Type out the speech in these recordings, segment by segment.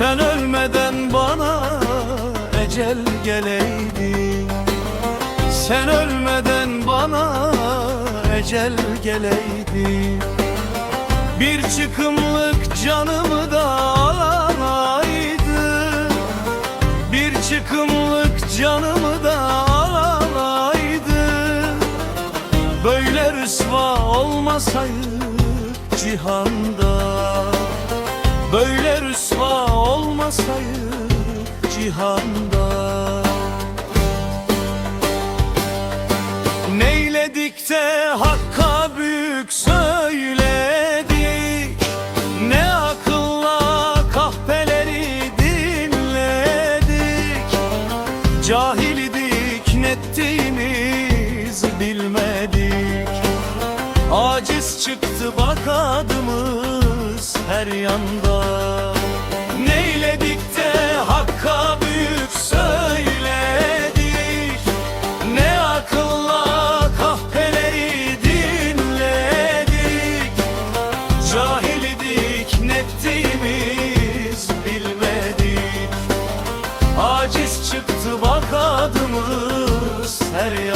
Sen ölmeden bana ecel geleydi. Sen ölmeden bana ecel geleydi. Bir çıkımlık canımı da alanaydı. Bir çıkımlık canımı da alanaydı. Böyle rüsva olmasaydı cihanda Böyle rüsva olmasaydık cihanda. Neyledik de Hakk'a büyük söyledik. Ne akılla kahpeleri dinledik. Cahil idik nettiğimiz bilmedik. Aciz çıktı bak adımız her yanda Cahil idik nettiğimiz bilmedik. Aciz çıktı bak adımız her yanda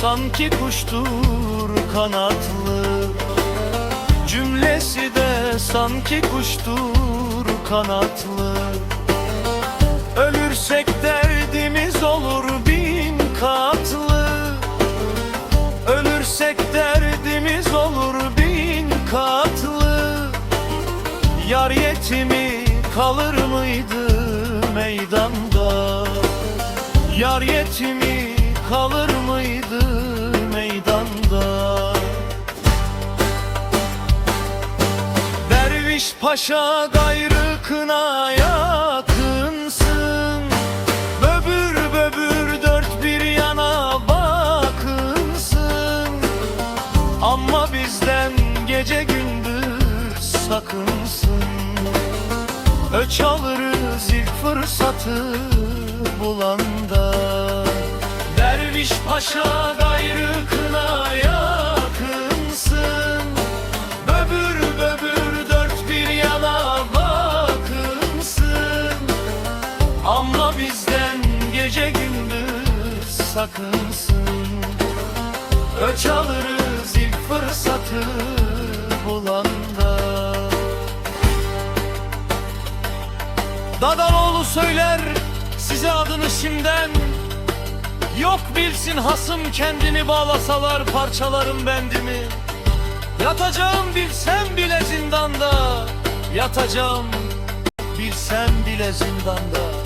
sanki kuştur kanatlı. Cümlesi de sanki kuştur kanatlı. Ölürsek derdimiz olur bin katlı. Ölürsek derdimiz olur bin katlı. Yar yetimi kalır mıydı meydanda? Yar yetimi kalır mıydı Derviş paşa gayrı kına yakınsın Böbür böbür dört bir yana bakınsın. Ama bizden gece gündüz sakınsın. Öç alırız ilk fırsatı bulanda Derviş paşa gayrı gündüz sakınsın Öç alırız ilk fırsatı bulanda. Dadaloğlu söyler size adını şimdiden. Yok bilsin hasım kendini bağlasalar parçalarım bendimi. Yatacağım bilsem bile zindanda. Yatacağım bilsem bile zindanda